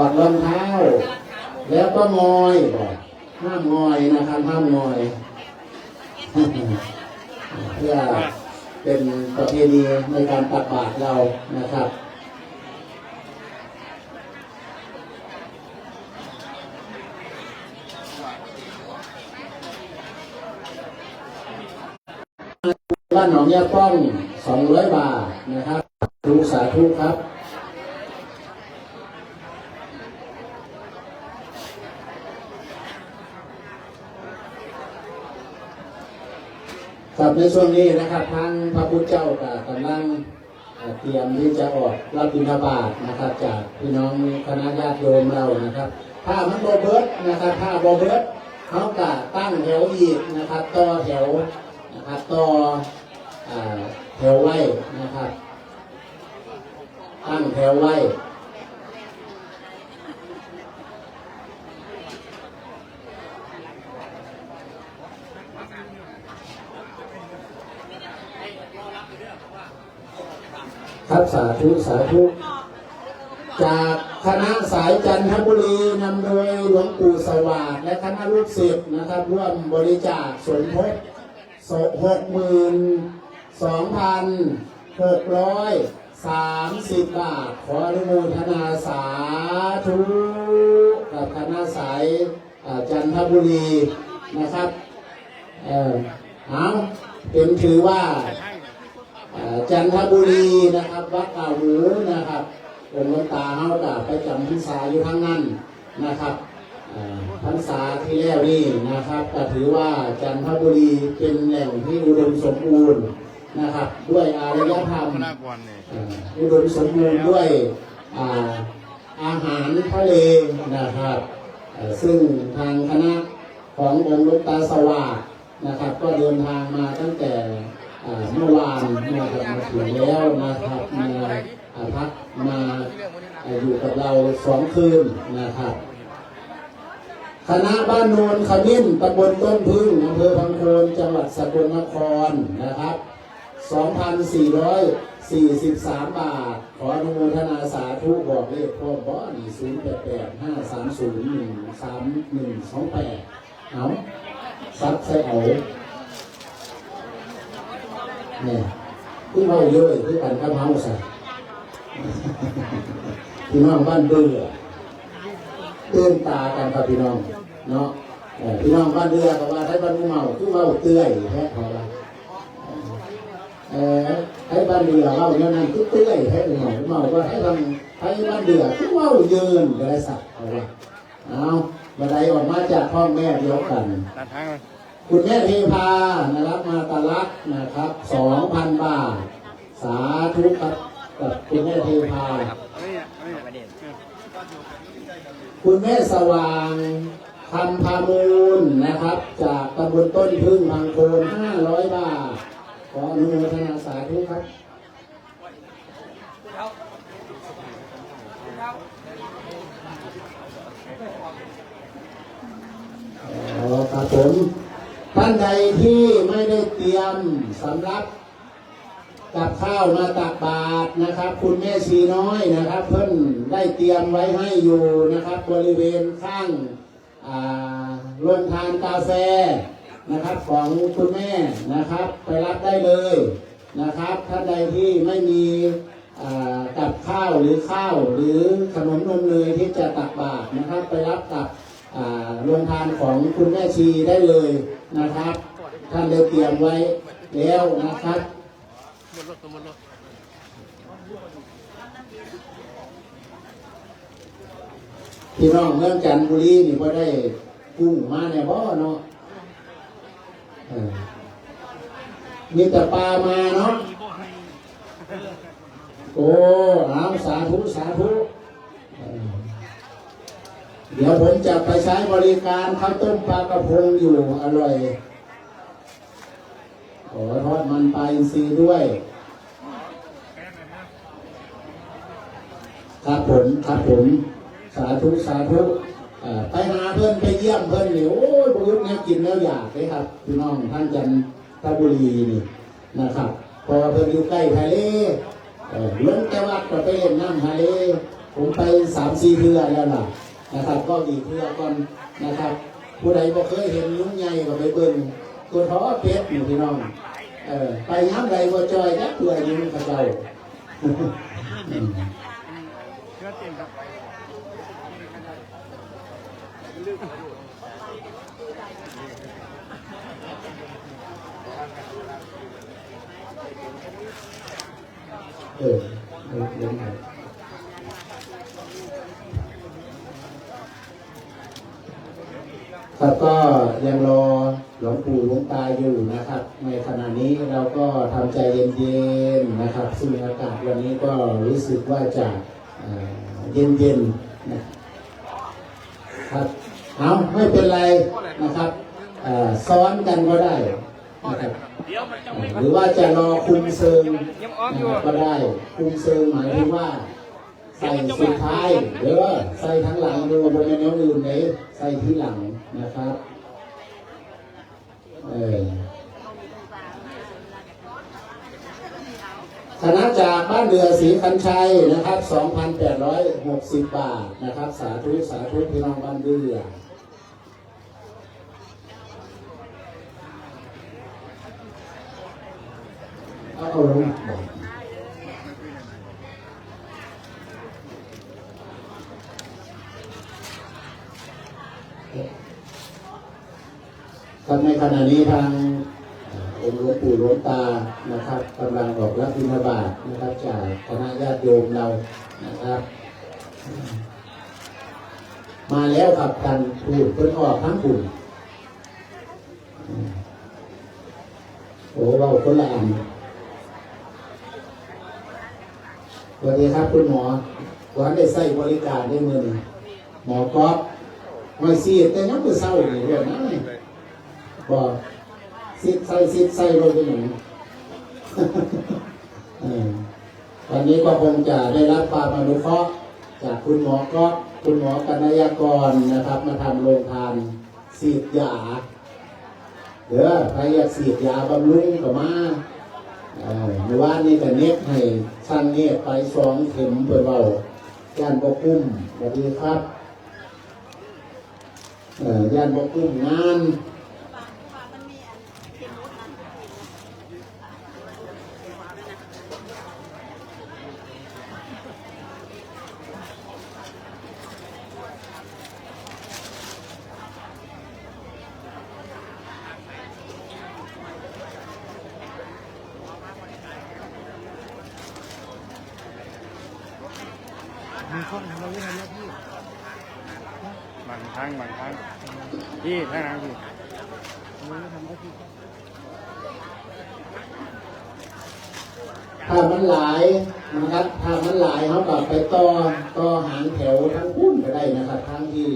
ถอดรองเท้า แล้วก็งอยบอกห้ามงอยนะครับห้ามงอย เพื่อเป็นประเพณีในการตักบาตรเรานะครับบ้านหนองยาป้อง 200 บาทนะครับ รูสาธุครับ ครับในช่วงนี้นะครับทางพระพุทธเจ้าก็กำลังเตรียมที่จะออกรับบิณฑบาตนะครับ จากพี่น้องคณะญาติโยมเรานะครับถ้ามันโบเบิร์ดนะครับถ้าโบเบิร์ดเขาก็ตั้งแถวอีกนะครับต่อแถวนะครับต่อแถวไว้นะครับ ตั้งแถวไว้ ครับสาธุสาธุจากคณะสายจันทบุรีนำโดยหลวงปู่สวัสดิ์และคณะลูกศิษย์นะครับ ร่วมบริจาคสมทบหกหมื่นสองพันหกร้อยสามสิบบาท ขออนุโมทนาสาธุกับคณะสายจันทบุรีนะครับ เออเอาเป็นถือว่า จันทบุรีนะครับวัดเก่าหมูนะครับองค์หลวงตาเฮากับไปจำพรรษาอยู่ทั้งนั้นนะครับเอ่อพรรษาที่แล้วนี่นะครับก็ถือว่าจันทบุรีเป็นแหล่งที่อุดมสมบูรณ์นะครับ ด้วยอารยธรรมหน้าบอลเนี่ยเอ่ออุดมสมบูรณ์ด้วยอ่าอาหารทะเลนะครับเอ่อซึ่งทางคณะขององค์หลวงตาสว่างนะครับ ก็เดินทางมาตั้งแต่อ่า เมื่อวานนะครับมาถึงแล้วนะครับมาพักมาอยู่กับเราสองคืนนะครับคณะบ้านโนนขมิ้นตำบลต้นพึ่งอำเภอพังโคนจังหวัดสกลนครนะครับ 2,443 บาท ขออนุโมทนาสาธุบอกเลขพ่อบ้อน0 8 8 5 3 0 1 3 1 2 8เอาซับใส่เอา เนี่ยที่เมาเยอะที่กันข้ามเฮาใส่พี่น้องบ้านเบื่อเตือนตากันครับพี่น้องเนาะพี่น้องบ้านเรือก็ว่าให้บ้านผู้เมาคือเมาเตื้อยแท้พอละเออให้บ้านเดือเราเนี่ยนั่นคือเตื้อยให้หน่อยเมาก็ให้ทำให้บ้านเดือคือเมายืนก็ได้สักเอละเอาบันไดออกมาจากพ่อแม่เดียวกันตัดทาง คุณแม่เทพานะครับมาตาลักนะครับสองพันบาท สาธุครับกับคุณแม่เทพาคุณแม่สว่างคำพามูลนะครับ จากตำบลต้นพึ่งบางโคนห้าร้อยบาท ขออนุโมทนาสาธุครับอ๋อครับผม ท่านใดที่ไม่ได้เตรียมสำรับกับข้าวมาตักบาตรนะครับ คุณแม่ชีน้อยนะครับ เพิ่นได้เตรียมไว้ให้อยู่นะครับ บริเวณข้างอ่าโรงทานกาแฟนะครับของคุณแม่นะครับ ไปรับได้เลยนะครับท่านใดที่ไม่มีกับข้าวหรือข้าวหรือขนมนมเนยที่จะตักบาตรนะครับ ไปรับกับ โรงทานของคุณแม่ชีได้เลยนะครับ ท่านได้เตรียมไว้แล้วนะครับพี่น้องเมืองจันทบุรีนี่พอได้กุ้งมาในบ่อเนาะมีแต่ปลามาเนาะโอ้เอาสาธุสาธุ เดี๋ยวผมจะไปใช้บริการข้าวต้มปลากระพงอยู่อร่อยขอทอดมันปลาอินทรีย์ด้วย ครับผมครับผมสาธุสาธุไปหาเพื่อนไปเยี่ยมเพื่อนนี่โอ้ยบุญเนี่ยกินแล้วอยากเลยครับพี่น้องท่านจันทบุรีนี่นะครับ พอเพื่อนอยู่ใกล้ทะเลเอ่อลงแต่วัดก็ไปเล่นน้ำทะเลผมไปสามสี่เทือแล้วล่ะ นะครับ ก็อีกเทือก่อนนะครับ ผู้ใดบ่เคยเห็นลุงใหญ่ก็ไปเบิ่งตัวท้อเป็ดอยู่พี่น้องเออไปย้ำใดบ่จอยจักเทืออยิงกระเจ้าเชื่อเออเออเลี้ยงไก่ ครับก็ยังรอหลวงปู่หลวงตาอยู่นะครับ ในขณะนี้เราก็ทำใจเย็นๆนะครับซึ่งอากาศวันนี้ก็รู้สึกว่าจะเย็นๆนะครับเอาไม่เป็นไรนะครับซ้อนกันก็ได้นะครับหรือว่าจะรอคุมเซิงก็ได้คุมเซิงหมายถึงว่า ส่สุดท้ายหรือว่าใส่ทั้งหลังดูบนแนวอื่นไหนใส่ที่หลังนะครับ เออคณะจากบ้านเรือศรีคันชัยนะครับ 2,860 บาทนะครับ สาธุสาธุพี่น้องบ้านเรือเอาเอาลงบอก ครับในขณะนี้ทางเอ่อองค์หลวงปู่หลวงตานะครับกำลังออกรับบิณฑบาตนะครับจากคณะญาติโยมเรานะครับ มาแล้วครับกันพูดเพิ่นออกทั้งกลุ่มโอ้เราคนละอันสวัสดีครับคุณหมอวันได้ใส่บริการได้มือนี้หมอก๊อฟ มาซีดแต่ยังมือเศร้าอยู่เรื่องนั้นบอกซีดใส่ซีดใส่ลงไปหนึ่งเออวันนี้ก็คงจะได้รับความอนุเคราะห์จากคุณหมอก๊อฟคุณหมอกัญญากรนะครับ มาทำโรงทานสีดยาเด้อใครอยากสีดยาบำรุงก็มาเอ่อเมื่อวานนี้ก็เน็บให้ช่างเน็บไปสองเข็มเปิดเบาย่านบกุ้มสวัสดีครับ ย่านบกุ้มงานมีคนทำเราเรื่องอะไรพี่บาง ครั้งบางครั้งพี่ท่านังพี่ทำได้พี่ถ้ามันหลายนะครับถ้ามันหลายเขากลับไปต่อต่อหางแถวทั้งพุ่นก็ได้นะครับทั้งที่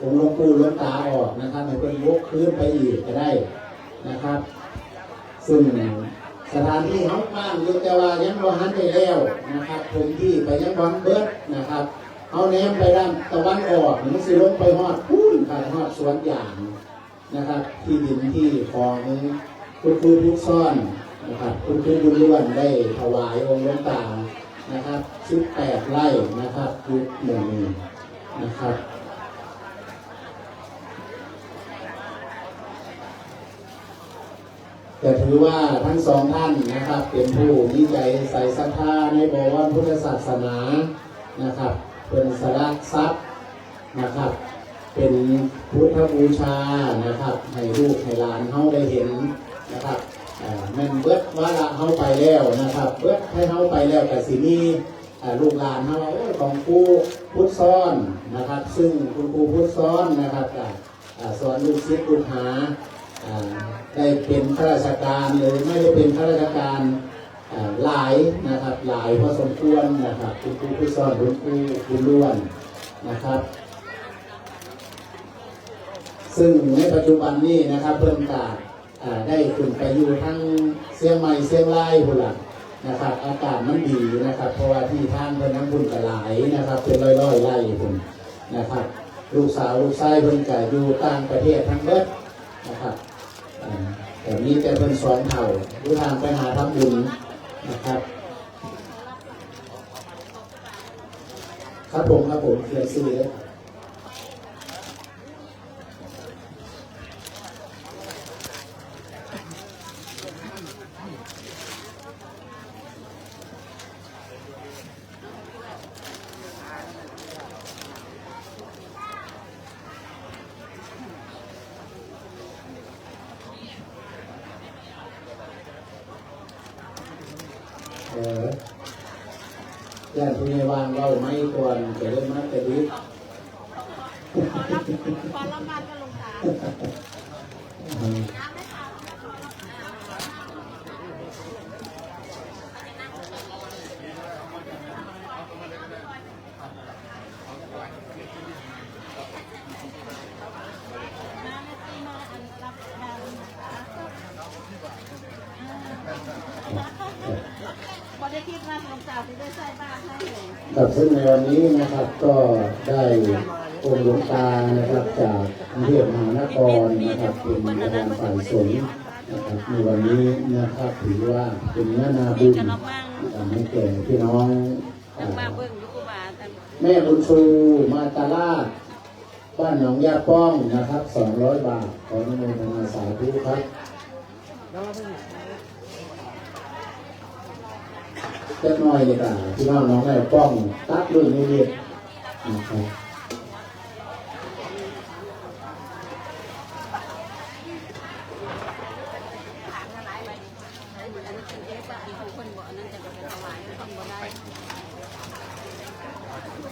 องค์หลวงปู่หลวงตาออกนะครับให้เป็นวกคืนไปอีกก็ได้นะครับ ซึ่งสถานที่เขาบ้างอยุแต่ว่ายังบ่หันไปแล้วนะครับพื้นที่ไปยังวังเบิร์ดนะครับ เอาแนมไปด้านตะวันออกมันสิลงไปฮอดพุ่นไปฮอดสวนยางนะครับ ที่ดินที่ของคุณครูทุกซ่อนนะครับคุณครูบุญล้วนได้ถวายองค์หลวงตานะครับ18ไร่นะครับยุคหมู่นี้นะครับแต่ถือว่าทั้งสองท่านนะครับ เป็นผู้วิจัยใส่ศรัทธาในบวรพุทธศาสนานะครับ เป็นสาระทรัพย์นะครับ เป็นพุทธบูชานะครับ ให้ลูกให้หลานเฮาได้เห็นนะครับแม่นเบิดว่าละเฮาไปแล้วนะครับ เบิดให้เฮาไปแล้วแต่สิมีอ่ลูกหลานเฮาว่าโอ้ยของครูพุทธซ้อนนะครับ ซึ่งคุณครูพุทธซ้อนนะครับสอนลูกศิษย์ลูกหาได้เป็นข้าราชการหรือไม่ได้เป็นข้าราชการ หลายนะครับหลายพอสมควรนะครับคุณครูผู้สอนคุณครูคุณล้วนนะครับ ซึ่งในปัจจุบันนี้นะครับเพิ่มกาอ่าได้ขึ้นไปอยู่ทั้งเชียงใหม่เชียงรายพุ่นละนะครับ อากาศมันดีนะครับ เพราะว่าที่ทางเพิ่นน้ำพุ่นกระหลายนะครับ เป็นร้อยร้อยไร่พุ่นนะครับ ลูกสาวลูกชายเพิ่นก็อยู่ต่างประเทศทั้งเบิดนะครับแต่มีแต่เป็นสอนเผ่ารู้ทางไปหาทำบุญ นะครับครับผมครับผมเกียนซื้อเลยครับเอ อย่านผู้ใหญ่วางเราไม่ควรจะเริ่มมาแต่ดีขอรับขอรับบ้านก็ลงตาน้ำไม่ตีมาอันรับดาวนะคะบริคิดว่าลงตาที่ได้ใส่บ้านให้เลย กับซึ่งในวันนี้นะครับก็ได้องค์หลวงตานะครับจากกรุงเทพมหานครนะครับเป็นประธานฝ่ายสงฆ์นะครับในวันนี้นะครับถือว่าเป็นเนื้อนาบุญทำให้แก่พี่น้องอ่ามาเบิ่งยุกบาทแม่บุญชูมาตาลาดบ้านหนองยาป้องนะครับ 200 บาทขออนุโมทนาสาธุครับ เล็กน้อยเลยค่ะพี่น้องน้องแม่ป้องตักรุ่นนี้เรียนะครับ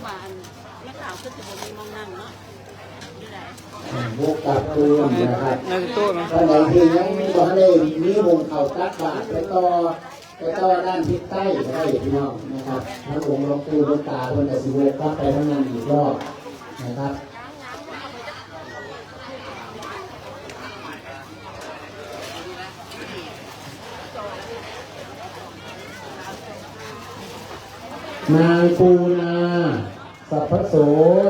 บานไม่ข่าวคือจะบ่มีมองนั่งเนาะอยู่ไหนบวกกับคืนนะครับน่าจะโต๊ะนะท่านใดที่ยังมีบ่ได้มีวงเข่าตักบาทไปต่อ ไปต่อด้านทิศใต้ก็ได้พี่น้องนะครับทั้งองค์หลวงปู่หลวงตาคนแต่สิบวกกลับไปทั้งนั้นอีกรอบนะครับนายปูนาสัพพโส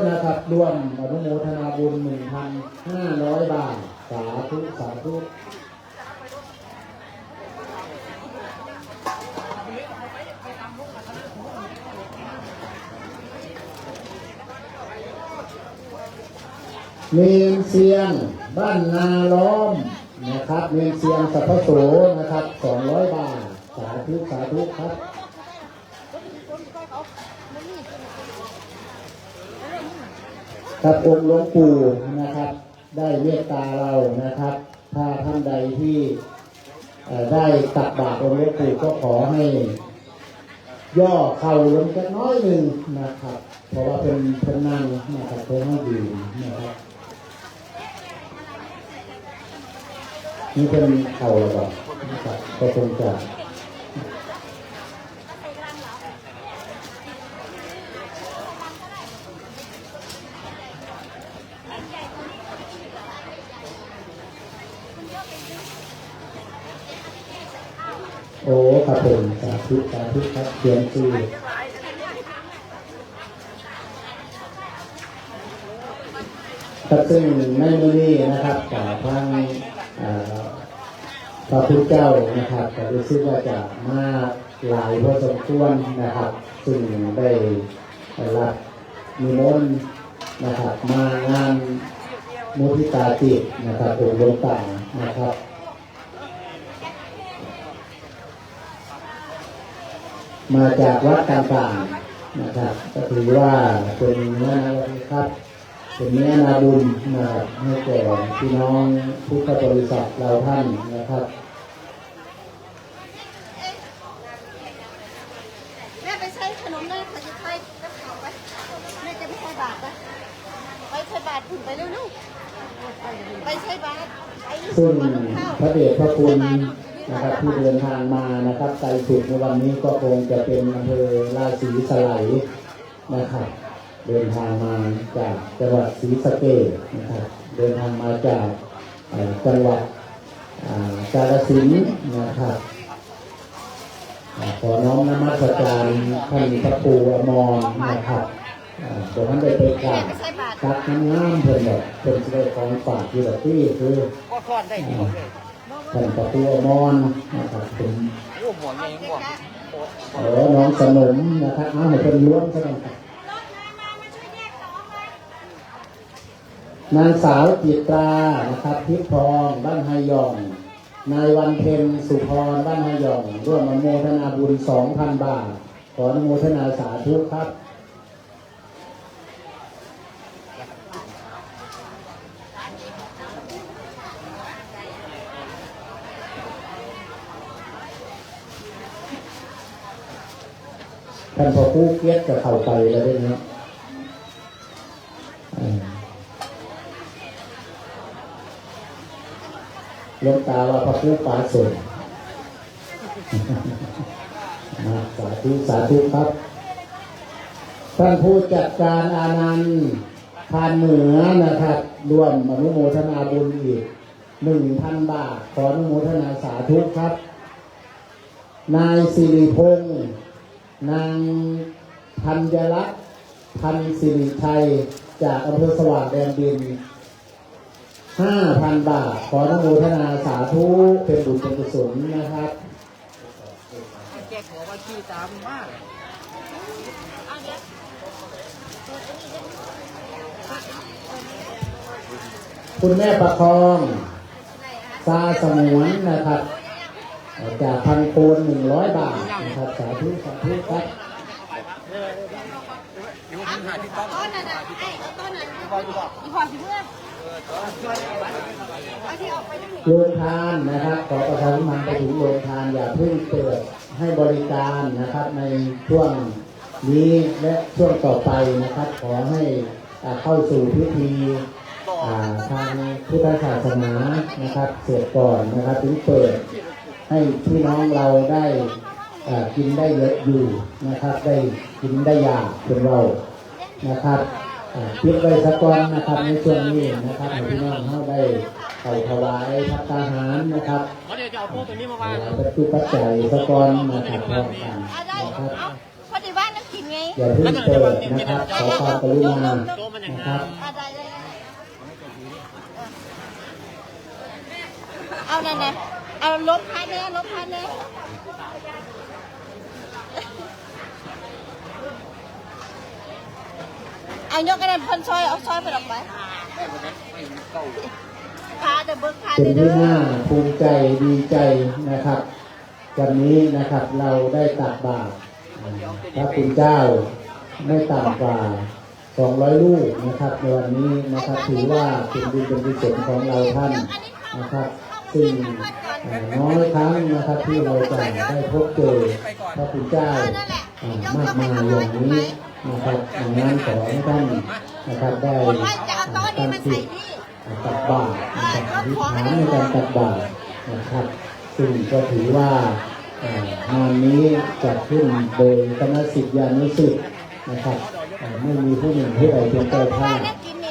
นะครับร่วมอนุโมทนาบุญ1,500บาท สาธุ สาธุ เมนเซียงบ้านนาล้อมนะครับเมนเซียงสัพพโสนะครับ200บาท สาธุสาธุครับครับองค์หลวงปู่นะครับ ได้เมตตาเรานะครับ ถ้าท่านใดที่ได้ตักบาตรองค์หลวงปู่ก็ขอให้ ย่อเข่าลงจักน้อยหนึ่งนะครับ เพราะว่าเป็นเป็นนั่งนะครับเพื่อให้ดีนะครับ นี่เป็นเข่าระบาดนะครับก็คงจะโอ้ครับผมสาธุสาธุครับเขียนชื่อครับซึ่งในมือนี้นะครับจากทาง พระพุทธเจ้านะครับก็รู้สึกว่าจะมาหลายพอสมควรนะครับซึ่งได้รับมีนต์นะครับ มางานมุทิตาจิตนะครับองค์หลวงตานะครับมาจากวัดต่างๆนะครับก็ถือว่าเป็นเนื้อนาบุญครับเป็นเนื้อนาบุญนะครับให้แก่พี่น้องพุทธบริษัทเราท่านนะครับ แม่ไปใช้ขนมได้ค่ะจะใช้กระเป๋าไปแม่จะไม่ใช้บาทนะไปใช้บา ทถึงไปเร็วๆไปใช้บาทไปซึ่งมาลูกข้าวพระเดชพระคุณนะครับที่เดินทางมานะครับไกลสุดในวันนี้ก็คงจะเป็นอำเภอราศีสไลยนะครับ เดินทางมาจากจังหวัดศรีสะเกษนะครับ เดินทางมาจากจังหวัดกาฬสินธุ์นะครับอ่าขอน้อมนมัสการท่านพระครูอมรนะครับ ตรงนั้นได้ไปการตักน้ำน้ำเพิ่นแบบเป็นเรื่องของฝากที่แบบที่คือท่อนประตูมอนนะครับเป็นเออน้องสนมนะครับเอาให้เป็นล้วงใช่ไหมครับนางสาวจิตรานะครับพิพองบ้านไฮยอง นายวันเพ็ญสุพรบ้านไฮยอง ร่วมมนุโมทนาบุญสองพันบาท ขออนุโมทนาสาธุครับ ท่านพอผู้เกียรติจะเข้าไปแล้วด้วยนะอืมลงตาว่าพระผู้ปาสนมาสาธุสาธุครับ ท่านผู้จัดการอานันต์ทานเหนือนะครับรวมอนุโมทนาบุญอีกหนึ่งพันบาท ขออนุโมทนาสาธุครับ นายสิริพงษ์ นางธัญรัตน์พันสิริชัย จากอำเภอสว่างแดนดินห้าพันบาท ขอนโมทนาสาธุเป็นบุญเป็นกุศลนะครับแกขอว่าขี้ตามมากคุณแม่ประคองซาสมวนนะครับ จากพันโคนหนึ่งร้อยบาทนะครับสาธุสาธุครับต้นนั้นนะไอ้ต้นนั้นอีพอสิเมื่อเอาที่ออกไปทั้งหมดโรงทานนะครับ ขอประชาสัมพันธ์ไปถึงโรงทานอย่าเพิ่งเปิดให้บริการนะครับ ในช่วงนี้และช่วงต่อไปนะครับ ขอให้เข้าสู่พิธีทางพุทธศาสนานะครับ เสร็จก่อนนะครับถึงเปิด ให้พี่น้องเราได้กินได้เยอะอยู่นะครับ ได้กินได้ยากเป็นเรานะครับอ่าคิดไว้สักก่อนนะครับในช่วงนี้นะครับพี่น้องเขาได้เข้าถวายพัฒหารนะครับเขาจะเอาพวกตัวนี้มาวางปัจจุปัจจัยสักก่อนนะครับพร้อมกันนะครับอาพอดีบ้านนั่งกินไงอย่าเพิ่งเปิดนะครับขอความกรุณานะครับเอาได้เลยเอานั่นนะ เอาลบพันเนี่ยลบพันเลยเอายกกระดานพันซอยเอาซอยไปออกไปพาเดเบิกพาเป็เดนเด้ที่อน่าภูมิใจดีใจนะครับ วันนี้นะครับเราได้ตักบาตรพระคุณเจ้าไม่ต่ำกว่า200 ลูกนะครับในวันนี้นะครับถือว่าเป็นบุญเป็นกุศลของเราท่านนะครับ ซึ่งน้อยครั้งนะครับที่เราจะได้พบเจอพระคุณเจ้ามากมายอย่างนี้นะครับดังนั้นขอให้ท่านนะครับได้ไม่จะเอาโต๊ะนี้ตั้งมาจิใส่ตนี่ตักบาตรนะครับอธิษฐานในการตักบาตรนะครับ ซึ่งก็ถือว่างานนี้จัดขึ้นโดยคณะสิทธิานุสิทธิ์นะครับไม่มีผู้หนึ่งผู้ใดเป็นเจ้าภาพ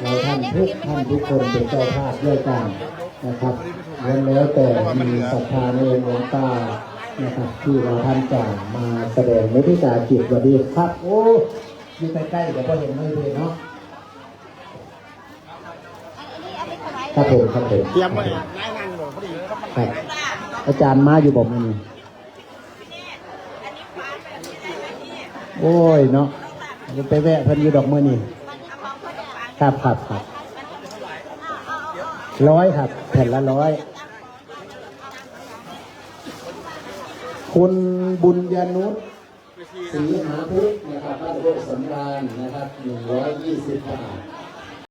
เราท่านทุกท่านทุกคนเป็นเจ้าภาพด้วยกันนะครับ ล้วนแล้วแต่มีศรัทธาในหลวงตานะครับที่เราท่านจะมาแสดงในพิจาจิตวันดีครับ โอ้อยู่ใกล้ๆเดี๋ยวก็เห็นไม่เลยเนาะครับผมครับผมเตรียมไว้นายนั่งเลยพอดีครับอาจารย์มาอยู่บ่มือนี้โอ้ยเนาะจะไปแวะเพิ่นอยู่ดอกเมื่อนี่ครับครับครับร้อยครับแผ่นละร้อย คุณบุญญานุชศรีหาพุทธนะครับพระโลกสำราญนะครับหนึ่งร้อยยี่สิบบาท